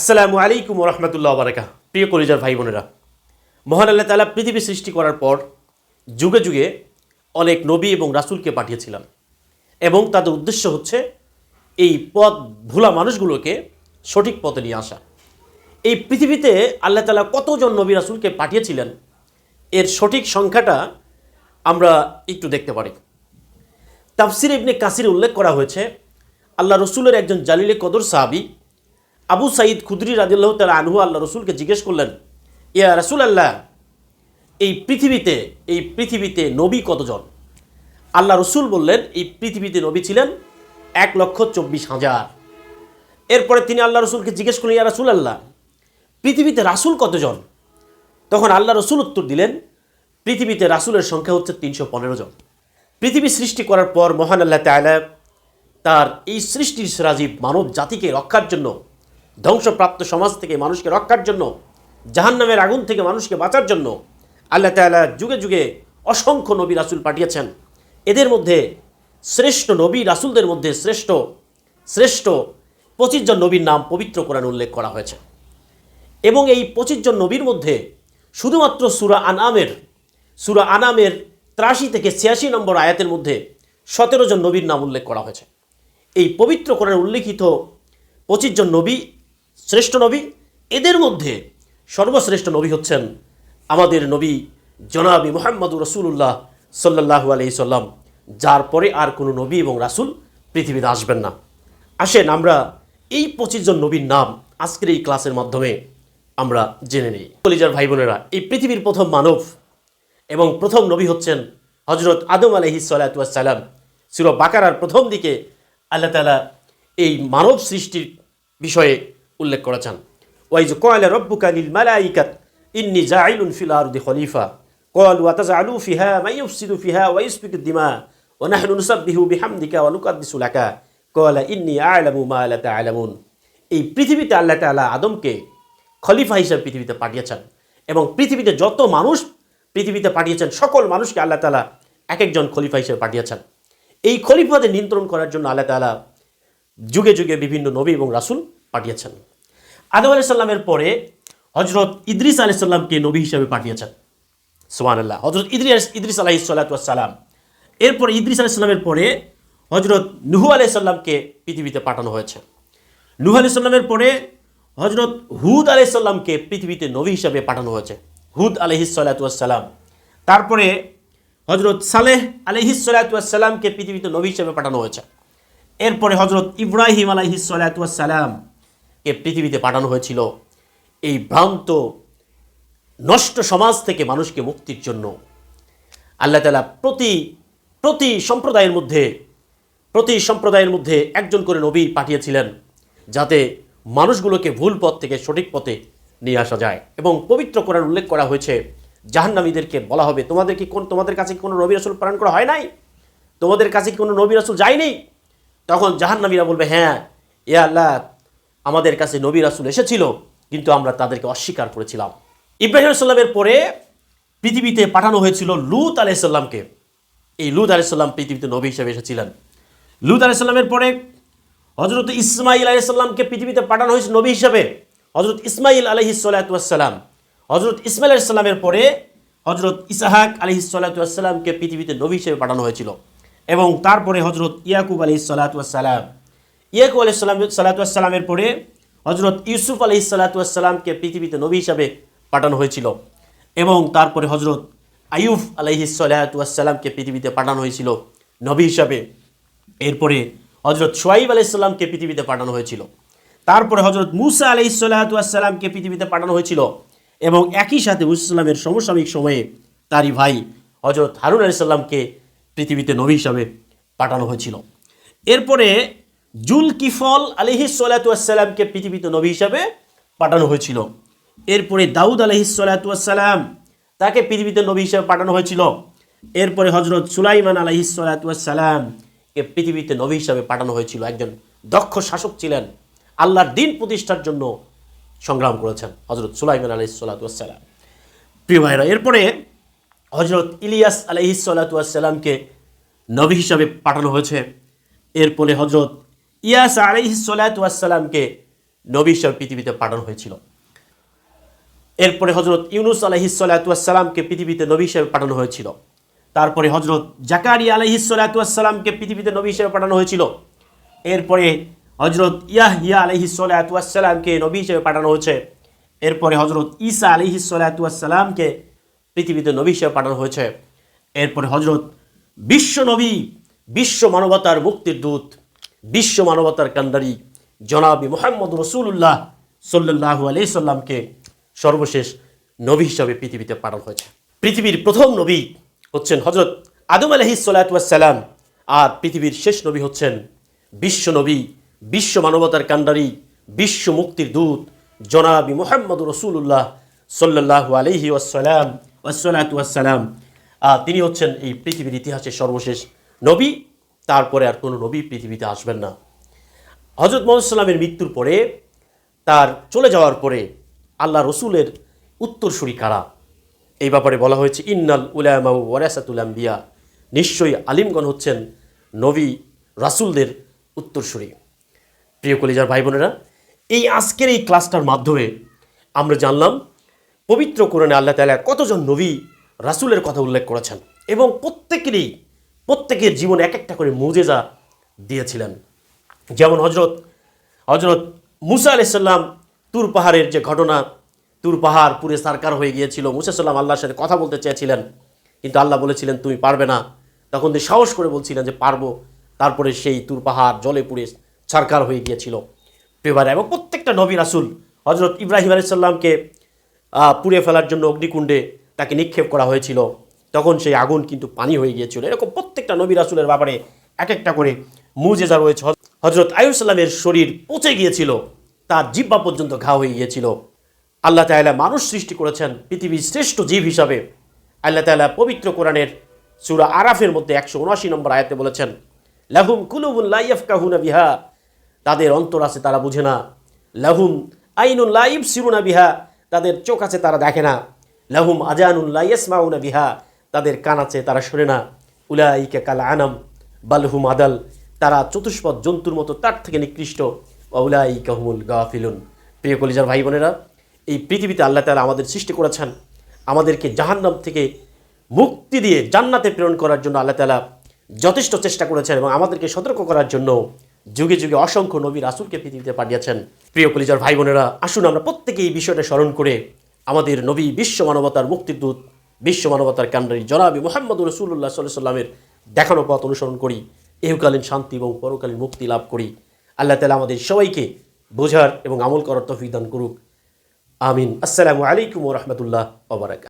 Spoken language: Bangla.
আসসালামু আলাইকুম রহমতুল্লাহ বারাকা প্রিয় কলিজার ভাই বোনেরা, মহান আল্লাহ তালা পৃথিবী সৃষ্টি করার পর যুগে যুগে অনেক নবী এবং রাসুলকে পাঠিয়েছিলাম এবং তাদের উদ্দেশ্য হচ্ছে এই পথ ভোলা মানুষগুলোকে সঠিক পথে নিয়ে আসা। এই পৃথিবীতে আল্লাহ তালা কতজন নবী রাসূলকে পাঠিয়েছিলেন এর সঠিক সংখ্যাটা আমরা একটু দেখতে পারি। তাফসির ইবনে কাসির উল্লেখ করা হয়েছে, আল্লাহ রসুলের একজন জালিলে কদর সাহাবি আবু সাইদ খুদরি রাদিল্লাহ তালা আনহু আল্লাহ রসুলকে জিজ্ঞেস করলেন, ইয়া রাসুল আল্লাহ এই পৃথিবীতে এই পৃথিবীতে নবী কতজন? আল্লাহ রসুল বললেন, এই পৃথিবীতে নবী ছিলেন এক লক্ষ চব্বিশ হাজার। এরপরে তিনি আল্লাহ রসুলকে জিজ্ঞেস করলেন, ইয়া রাসুল আল্লাহ পৃথিবীতে রাসুল কতজন? তখন আল্লাহ রসুল উত্তর দিলেন, পৃথিবীতে রাসুলের সংখ্যা হচ্ছে তিনশো পনেরো জন। পৃথিবী সৃষ্টি করার পর মহান আল্লাহ তাআলা তার এই সৃষ্টির রাজীব মানব জাতিকে রক্ষার জন্য ধ্বংসপ্রাপ্ত সমাজ থেকে মানুষকে রক্ষার জন্য, জাহান্নামের আগুন থেকে মানুষকে বাঁচার জন্য আল্লাহ তাআলা যুগে যুগে অসংখ্য নবী রাসুল পাঠিয়েছেন। এদের মধ্যে শ্রেষ্ঠ নবী রাসুলদের মধ্যে শ্রেষ্ঠ শ্রেষ্ঠ পঁচিশ জন নবীর নাম পবিত্র কোরআন উল্লেখ করা হয়েছে। এবং এই পঁচিশ জন নবীর মধ্যে শুধুমাত্র সুরা আনামের সুরা আনামের ত্রাশি থেকে ছিয়াশি নম্বর আয়াতের মধ্যে সতেরো জন নবীর নাম উল্লেখ করা হয়েছে। এই পবিত্র কোরআন উল্লেখিত পঁচিশ জন নবী শ্রেষ্ঠ নবী, এদের মধ্যে সর্বশ্রেষ্ঠ নবী হচ্ছেন আমাদের নবী জনাবি মোহাম্মদ রসুল্লাহ সাল্লাহু আলহি সাল্লাম, যার পরে আর কোনো নবী এবং রাসূল পৃথিবীতে আসবেন না। আসেন, আমরা এই পঁচিশ জন নবীর নাম আজকের এই ক্লাসের মাধ্যমে আমরা জেনে নিই। কলিজার ভাই বোনেরা, এই পৃথিবীর প্রথম মানব এবং প্রথম নবী হচ্ছেন হজরত আদম আলহি সালাতাম সুর বাকারার প্রথম দিকে আল্লাহ তালা এই মানব সৃষ্টির বিষয়ে উল্লেখ করেছেন ওয়াইজ কয়লা রব্বু লিল মালাইকাত, ইন্নি জাইলুন ফিল আরদি খলিফা। কল ওয়া তাজআলু ফিহা মা ইউফসিদু ফিহা ওয়া ইসফিকু দিমা ওয়া নাহনু বিহাম বিহামদিকা ওয়া নুকাদ্দিসু লাকা। কয়লা ইন্নি আ'লামু মা লা তা'লামুন। এই পৃথিবীতে আল্লাহ তাআলা আদমকে খলিফা হিসেবে পৃথিবীতে পাঠিয়েছেন এবং পৃথিবীতে যত মানুষ পৃথিবীতে পাঠিয়েছেন, সকল মানুষকে আল্লাহ তালা এক একজন খলিফা হিসেবে পাঠিয়েছেন। এই খলিফাদের নিয়ন্ত্রণ করার জন্য আল্লাহ তালা যুগে যুগে বিভিন্ন নবী এবং রাসুল পাঠিয়েছেন। আদম আলাইহিস সাল্লামের পরে হজরত ইদ্রিস আলাইহিস সাল্লামকে নবী হিসাবে পাঠিয়েছেন। সুবান আল্লাহ হজরত ইদ্রিস ইদ্রিস আলাহি সাল্লাতাম এরপর ইদ্রিস আলাইসাল্লামের পরে হজরত নুহু আলাইসাল্লামকে পৃথিবীতে পাঠানো হয়েছে। নুহু আলাইসাল্লামের পরে হজরত হুদ আলাইসাল্লামকে পৃথিবীতে নবী হিসাবে পাঠানো হয়েছে। হুদ আলহিসাল্লাতাম তারপরে হজরত সালেহ আলহিসাল্লাতামকে পৃথিবীতে নবী হিসাবে পাঠানো হয়েছে। এরপরে হজরত ইব্রাহিম আলহিসাল্লাতামকে পৃথিবীতে পাঠানো হয়েছিল। এই ভ্রান্ত, নষ্ট সমাজ থেকে মানুষকে মুক্তির জন্য। আল্লাহ তালা প্রতি প্রতি সম্প্রদায়ের মধ্যে, প্রতি সম্প্রদায়ের মধ্যে একজন করে নবী পাঠিয়েছিলেন, যাতে মানুষগুলোকে ভুল পথ থেকে সঠিক পথে নিয়ে আসা যায়। এবং পবিত্র করার উল্লেখ করা হয়েছে, জাহান্নামীদেরকে বলা হবে, তোমাদের কি কোন, তোমাদের কাছে কি কোনো নবী রাসুল প্রেরণ করা হয় নাই? তোমাদের কাছে কি কোনো নবী রাসুল যায়নি? তখন জাহান্নামীরা বলবে হ্যাঁ এ আল্লাহ আমাদের কাছে নবী রাসুল এসেছিল, কিন্তু আমরা তাদেরকে অস্বীকার করেছিলাম। ইব্রাহিম সাল্লামের পরে পৃথিবীতে পাঠানো হয়েছিল লুত আলাইসাল্লামকে এই লুত আলাইসাল্লাম পৃথিবীতে নবী হিসেবে এসেছিলেন। লুত আলাইসাল্লামের পরে হজরত ইসমাইল আলাইসাল্লামকে পৃথিবীতে পাঠানো হয়েছে নবী হিসাবে। হজরত ইসমাইল আলহি সাল্লাতাম হজরত ইসমাইল আলাইসাল্লামের পরে হজরত ইসাহাক আলহি সাল্লাতামকে পৃথিবীতে নবী হিসেবে পাঠানো হয়েছিল। এবং তারপরে হজরত ইয়াকুব আলহি সাল্লাতাম ইয়াকুব আলহি সাল্লাতামের পরে হজরত ইউসুফ আলহি সাল্লাতামকে পৃথিবীতে নবী হিসাবে পাঠানো হয়েছিল এবং তারপরে হজরত আয়ুফ আলাইহিসাল্লামকে পৃথিবীতে পাঠানো হয়েছিল নবী হিসাবে। এরপরে হজরত সোয়াইব আলাইসাল্লামকে পৃথিবীতে পাঠানো হয়েছিল। তারপরে হজরত মুসা আলাইসাল্লাতামকে পৃথিবীতে পাঠানো হয়েছিল এবং একই সাথে মুসাল্লামের সমসাময়িক সময়ে তারই ভাই হজরত হারুন আলাইসাল্লামকে পৃথিবীতে নবী হিসাবে পাঠানো হয়েছিল। এরপরে জুল কিফল আলিহিসাল্লাতামকে পৃথিবীতে নবী হিসাবে পাঠানো হয়েছিল। এরপরে দাউদ আলহিসাল্লাম তাকে পৃথিবীতে নবী হিসাবে পাঠানো হয়েছিল। এরপরে হজরত সুলাইমান আলহিসাল্লাম কে পৃথিবীতে নবী হিসাবে পাঠানো হয়েছিল। একজন দক্ষ শাসক ছিলেন। আল্লাহর দিন প্রতিষ্ঠার জন্য সংগ্রাম করেছেন হজরত সুলাইমান আলহিসাল্লাম প্রিয় ভাইরা, এরপরে হজরত ইলিয়াস আলহিসাল্লামকে নবী হিসাবে পাঠানো হয়েছে। এরপরে হজরত ইয়াস আলহিসাল্লামকে নবী হিসাবে পৃথিবীতে পাঠানো হয়েছিল। এরপরে হজরত ইউনুস আলহিসাল্লাতুয়াসাল্লামকে পৃথিবীতে নবী হিসেবে পাঠানো হয়েছিল। তারপরে হজরত জাকারি আলহিসাল্লাতুয়াসাল্লামকে পৃথিবীতে নবী হিসেবে পাঠানো হয়েছিল। এরপরে হজরত ইয়াহিয়া আলহিসাল্লাতুয়াসাল্লামকে নবী হিসেবে পাঠানো হয়েছে। এরপরে হজরত ঈসা আলহিসাল্লাতুয়াসাল্লামকে পৃথিবীতে নবী হিসেবে পাঠানো হয়েছে। এরপরে হজরত বিশ্ব নবী, বিশ্ব মানবতার মুক্তির দূত বিশ্ব মানবতার কান্ডারি জনাবি মোহাম্মদ রসুল্লাহ সাল্লাহু আলি সাল্লামকে সর্বশেষ নবী হিসাবে পৃথিবীতে পাঠানো হয়েছে। পৃথিবীর প্রথম নবী হচ্ছেন হজরত আদম আলহি সাল্লাম আর পৃথিবীর শেষ নবী হচ্ছেন বিশ্ব নবী, বিশ্ব মানবতার কান্ডারি, বিশ্ব মুক্তির দূত জনাবি মোহাম্মদ রসুল্লাহ সাল্লাহু আলহি ওয়াসালাম আর তিনি হচ্ছেন এই পৃথিবীর ইতিহাসের সর্বশেষ নবী। তারপরে আর কোনো নবী পৃথিবীতে আসবেন না। হজরত মোহাম্মদ সাল্লামের মৃত্যুর পরে তার চলে যাওয়ার পরে আল্লাহ রসুলের উত্তরসূরি কারা? এই ব্যাপারে বলা হয়েছে, ইন্নাল উলামা ওয়ারাসাতুল আম্বিয়া। নিশ্চয়ই আলিমগণ হচ্ছেন নবী রাসুলদের উত্তরসূরি। প্রিয় কলিজার ভাই বোনেরা এই আজকের এই ক্লাসটার মাধ্যমে আমরা জানলাম, পবিত্র কোরআনে আল্লাহ তাআলা কতজন নবী রাসূলের কথা উল্লেখ করেছেন এবং প্রত্যেকেরই প্রত্যেকের জীবনে এক একটা করে মুজেজা দিয়েছিলেন। যেমন হজরত হজরত মুসা আলাইসাল্লাম তুর পাহাড়ের যে ঘটনা, তুর পাহাড় পুরে সারকার হয়ে গিয়েছিল। মুসা সাল্লাম আল্লাহর সাথে কথা বলতে চেয়েছিলেন, কিন্তু আল্লাহ বলেছিলেন, তুমি পারবে না। তখন তিনি সাহস করে বলছিলেন যে, পারব। তারপরে সেই তুর পাহাড় জলে পুড়ে ছারকার হয়ে গিয়েছিল। পেবার এবং প্রত্যেকটা নবী রাসুল হজরত ইব্রাহিম আলাইসাল্লামকে পুড়ে ফেলার জন্য অগ্নিকুণ্ডে তাকে নিক্ষেপ করা হয়েছিল। তখন সেই আগুন কিন্তু পানি হয়ে গিয়েছিল। এরকম প্রত্যেকটা নবী রাসুলের ব্যাপারে এক একটা করে মুজেজা রয়েছে। হজরত আয়ুসাল্লামের শরীর পচে গিয়েছিল, তার জিব্বা পর্যন্ত ঘা হয়ে গিয়েছিল। আল্লাহ তাআলা মানুষ সৃষ্টি করেছেন পৃথিবীর শ্রেষ্ঠ জীব হিসাবে। আল্লাহ তাআলা পবিত্র কোরআনের সূরা আরাফের মধ্যে একশো উনআশি নম্বর আয়াতে বলেছেন, লাহুম কুলুবুন লাইয়াফকাহুনা বিহা। তাদের অন্তর আছে, তারা বুঝে না। লাহুম আইনুন লাইব সিরুনা বিহা। তাদের চোখ আছে, তারা দেখে না। লাহুম আজানুন লাইয়াসমাউনা বিহা। তাদের কান আছে, তারা শোনে না। উলাইকা কাল আনাম বালহুম আদাল। তারা চতুষ্পদ জন্তুর মতো তার থেকে নিকৃষ্ট। উলাইকা হুমুল গাফিলুন। প্রিয় কলিজার ভাই বোনেরা, এই পৃথিবীতে আল্লাহ তাআলা আমাদের সৃষ্টি করেছেন। আমাদেরকে জাহান্নাম থেকে মুক্তি দিয়ে জান্নাতে প্রেরণ করার জন্য আল্লাহ তাআলা যথেষ্ট চেষ্টা করেছেন এবং আমাদেরকে সতর্ক করার জন্য যুগে যুগে অসংখ্য নবী রাসূলকে পৃথিবীতে পাঠিয়েছেন। প্রিয় কলিজার ভাই বোনেরা, আসুন আমরা প্রত্যেকে এই বিষয়টা স্মরণ করে আমাদের নবী বিশ্ব মানবতার মুক্তির দূত বিশ্ব মানবতার কান্ডারি জনাবি মোহাম্মদ রসুল্লাহ সাল্লাহ সাল্লামের দেখানো পথ অনুসরণ করি, এহকালীন শান্তি এবং পরকালীন মুক্তি লাভ করি। আল্লাহ তালা আমাদের সবাইকে বোঝার এবং আমল করার তফিক দান করুক। আমিন। আসসালামু আলাইকুম রহমতুল্লাহ ওবরাকাত